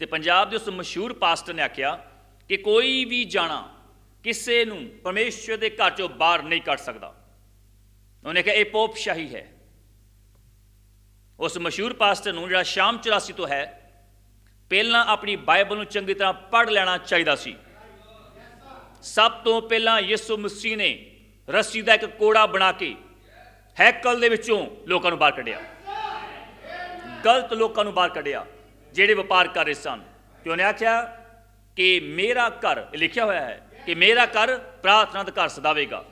ਤੇ ਪੰਜਾਬ ਦੇ ਉਸ ਮਸ਼ਹੂਰ ਪਾਸਟਰ ਨੇ ਆਖਿਆ ਕਿ ਕੋਈ ਵੀ ਜਾਣਾ ਕਿਸੇ ਨੂੰ ਪਰਮੇਸ਼ਵਰ ਦੇ ਘਰ ਚੋਂ ਬਾਹਰ ਨਹੀਂ ਕੱਢ ਸਕਦਾ। ਉਹਨੇ ਕਿਹਾ, ਇਹ ਪੋਪਸ਼ਾਹੀ ਹੈ। ਉਸ ਮਸ਼ਹੂਰ ਪਾਸਟਰ ਨੂੰ ਜਿਹੜਾ ਸ਼ਾਮ 84 ਤੋਂ ਹੈ, ਪਹਿਲਾਂ ਆਪਣੀ ਬਾਈਬਲ ਨੂੰ ਚੰਗੀ ਤਰ੍ਹਾਂ ਪੜ੍ਹ ਲੈਣਾ ਚਾਹੀਦਾ ਸੀ। ਸਭ ਤੋਂ ਪਹਿਲਾਂ ਯਿਸੂ ਮਸੀਹ ਨੇ ਰੱਸੀ ਦਾ ਇੱਕ ਕੋੜਾ ਬਣਾ ਕੇ ਹੈਕਲ ਦੇ ਵਿੱਚੋਂ ਲੋਕਾਂ ਨੂੰ ਬਾਹਰ ਕੱਢਿਆ। ਗਲਤ ਲੋਕਾਂ ਨੂੰ ਬਾਹਰ ਕੱਢਿਆ। ਜਿਹੜੇ ਵਪਾਰ ਕਰ ਰਹੇ ਸਨ। ਤੇ ਉਹਨੇ ਆਖਿਆ ਕਿ ਮੇਰਾ ਘਰ, ਇਹ ਲਿਖਿਆ ਹੋਇਆ ਹੈ ਕਿ ਮੇਰਾ ਘਰ ਪ੍ਰਾਰਥਨਾ ਦਾ ਘਰ ਸਦਾਵੇਗਾ।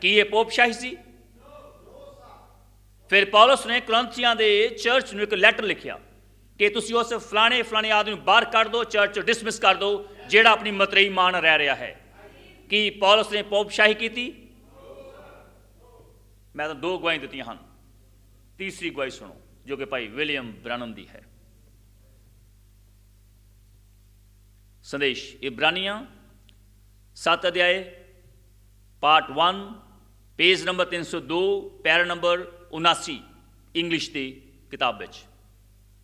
ਕੀ ਇਹ ਪੋਪਸ਼ਾਹੀ ਸੀ? ਫਿਰ ਪੌਲਸ ਨੇ ਕੁਰਿੰਥੀਆਂ ਦੇ ਚਰਚ ਨੂੰ ਇੱਕ ਲੈਟਰ ਲਿਖਿਆ ਕਿ ਤੁਸੀਂ ਉਸ ਫਲਾਣੇ ਫਲਾਣੇ ਆਦਮੀ ਨੂੰ ਬਾਹਰ ਕੱਢ ਦਿਓ ਚਰਚ ਡਿਸਮਿਸ ਕਰ ਦਿਓ ਜਿਹੜਾ ਆਪਣੀ ਮਤਰੇਈ ਮਾਨ ਰਹਿ ਰਿਹਾ ਹੈ। ਕੀ ਪੌਲਸ ਨੇ ਪੋਪਸ਼ਾਹੀ ਕੀਤੀ? ਮੈਂ ਤਾਂ ਦੋ ਗਵਾਹੀ ਦਿੱਤੀਆਂ ਹਨ। ਤੀਸਰੀ ਗਵਾਹੀ ਸੁਣੋ, ਜੋ ਕਿ ਭਾਈ ਵਿਲੀਅਮ ਬ੍ਰਾਨਮ ਦੀ ਹੈ। ਸੰਦੇਸ਼ ਇਬਰਾਨੀਆਂ 7 ਅਧਿਆਏ, part 1 page number 302 para number 79 English ਦੀ ਕਿਤਾਬ ਵਿੱਚ।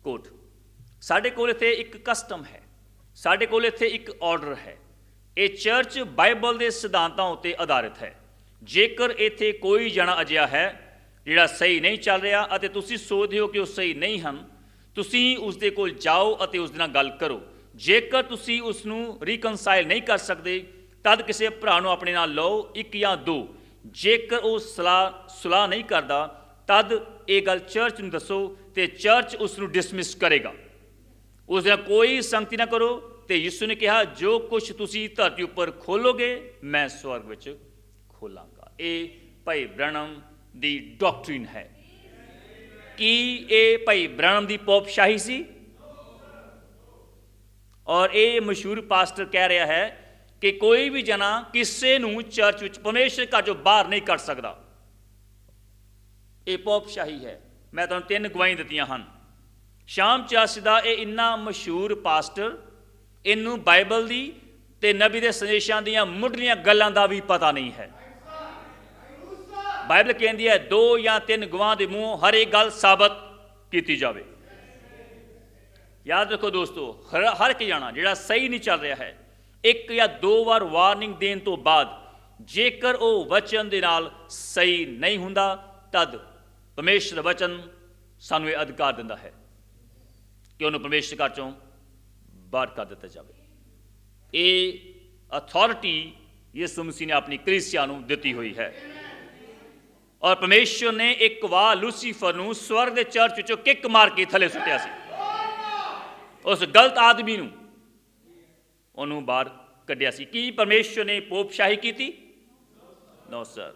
ਕੋਟ ਸਾਡੇ ਕੋਲ ਇੱਥੇ ਇੱਕ ਕਸਟਮ ਹੈ। ਸਾਡੇ ਕੋਲ ਇੱਥੇ ਇੱਕ ਆਰਡਰ ਹੈ। ਇਹ ਚਰਚ ਬਾਈਬਲ ਦੇ ਸਿਧਾਂਤਾਂ ਉੱਤੇ ਆਧਾਰਿਤ ਹੈ। ਜੇਕਰ ਇੱਥੇ ਕੋਈ ਜਣਾ ਅਜਿਹਾ ਹੈ, ਜਿਹੜਾ ਸਹੀ ਨਹੀਂ ਚੱਲ ਰਿਹਾ ਅਤੇ ਤੁਸੀਂ ਸੋਚਦੇ ਹੋ ਕਿ ਉਹ ਸਹੀ ਨਹੀਂ ਹਨ, ਤੁਸੀਂ ਉਸ ਦੇ ਕੋਲ ਜਾਓ ਅਤੇ ਉਸ ਦੇ ਨਾਲ ਗੱਲ ਕਰੋ। ਜੇਕਰ ਤੁਸੀਂ ਉਸ ਨੂੰ ਰੀਕਨਸਾਈਲ ਨਹੀਂ ਕਰ ਸਕਦੇ, ਤਦ ਕਿਸੇ ਭਰਾ ਨੂੰ ਆਪਣੇ ਨਾਲ ਲਓ, ਇੱਕ ਜਾਂ ਦੋ। ਜੇਕਰ ਉਹ ਸਲਾਹ, ਸੁਲਾਹ ਨਹੀਂ ਕਰਦਾ, ਤਦ ਇਹ ਗੱਲ ਚਰਚ ਨੂੰ ਦੱਸੋ ਤੇ ਚਰਚ ਉਸ ਨੂੰ ਡਿਸਮਿਸ ਕਰੇਗਾ। ਉਸ ਦਾ ਕੋਈ ਸੰਗਤੀ ਨਾ ਕਰੋ ਤੇ ਯਿਸੂ ਨੇ ਕਿਹਾ, ਜੋ ਕੁਝ ਤੁਸੀਂ ਧਰਤੀ ਉੱਪਰ ਖੋਲੋਗੇ, ਮੈਂ ਸਵਰਗ ਵਿੱਚ ਖੋਲਾਂਗਾ। ਇਹ ਭਾਈ ਬ੍ਰਣਮ ਦੀ ਡਾਕਟ੍ਰਿਨ ਹੈ। ਕੀ ਇਹ ਭਾਈ ਬ੍ਰਣਮ ਦੀ ਪੋਪਸ਼ਾਹੀ ਸੀ? ਔਰ ਇਹ ਮਸ਼ਹੂਰ ਪਾਸਟਰ ਕਹਿ ਰਿਹਾ ਹੈ ਕਿ ਕੋਈ ਵੀ ਜਨਾ ਕਿਸੇ ਨੂੰ ਚਰਚ ਵਿੱਚ ਪਰਮੇਸ਼ਰ ਘਰ ਜੋ ਬਾਹਰ ਨਹੀਂ ਕੱਢ ਸਕਦਾ। ਇਹ ਪੋਪਸ਼ਾਹੀ ਹੈ। ਮੈਂ ਤੁਹਾਨੂੰ ਤਿੰਨ ਗਵਾਹੀ ਦਿੱਤੀਆਂ ਹਨ। ਸ਼ਾਮ ਚਾਸੀ ਦਾ ਇਹ ਇੰਨਾ ਮਸ਼ਹੂਰ ਪਾਸਟਰ, ਇਹਨੂੰ ਬਾਈਬਲ ਦੀ ਤੇ ਨਬੀ ਦੇ ਸੰਦੇਸ਼ਾਂ ਦੀਆਂ ਮੁੱਢਲੀਆਂ ਗੱਲਾਂ ਦਾ ਵੀ ਪਤਾ ਨਹੀਂ ਹੈ। ਬਾਈਬਲ ਕਹਿੰਦੀ ਹੈ, ਦੋ ਜਾਂ ਤਿੰਨ ਗਵਾਹ ਦੇ ਮੂੰਹੋਂ ਹਰ ਇੱਕ ਗੱਲ ਸਾਬਤ ਕੀਤੀ ਜਾਵੇ। ਯਾਦ ਰੱਖੋ ਦੋਸਤੋ, ਹਰ ਹਰ ਇੱਕ ਜਾਣਾ ਜਿਹੜਾ ਸਹੀ ਨਹੀਂ ਚੱਲ ਰਿਹਾ ਹੈ, ਇੱਕ ਜਾਂ ਦੋ ਵਾਰ ਵਾਰਨਿੰਗ ਦੇਣ ਤੋਂ ਬਾਅਦ ਜੇਕਰ ਉਹ ਵਚਨ ਦੇ ਨਾਲ ਸਹੀ ਨਹੀਂ ਹੁੰਦਾ, ਤਦ ਪਰਮੇਸ਼ਰ ਵਚਨ ਸਾਨੂੰ ਇਹ ਅਧਿਕਾਰ ਦਿੰਦਾ ਹੈ ਕਿ ਉਹਨੂੰ ਪਰਮੇਸ਼ਰ ਘਰ ਚੋਂ ਬਾਹਰ ਕਰ ਦਿੱਤਾ ਜਾਵੇ। ਇਹ ਅਥਾਰਟੀ ਯਿਸੂ ਮਸੀਹ ਨੇ ਆਪਣੀ ਕਲੀਸਿਆ ਨੂੰ ਦਿੱਤੀ ਹੋਈ ਹੈ। ਔਰ ਪਰਮੇਸ਼ਰ ਨੇ ਇੱਕ ਵਾਰ ਲੂਸੀਫਰ ਨੂੰ ਸਵਰਗ ਦੇ ਚਰਚ ਵਿੱਚੋਂ ਕਿੱਕ ਮਾਰ ਕੇ ਥੱਲੇ ਸੁੱਟਿਆ ਸੀ। ਉਸ ਗਲਤ ਆਦਮੀ ਨੂੰ ਉਹਨੂੰ ਬਾਹਰ ਕੱਢਿਆ ਸੀ। ਕੀ ਪਰਮੇਸ਼ਰ ਨੇ ਪੋਪਸ਼ਾਹੀ ਕੀਤੀ? No, sir.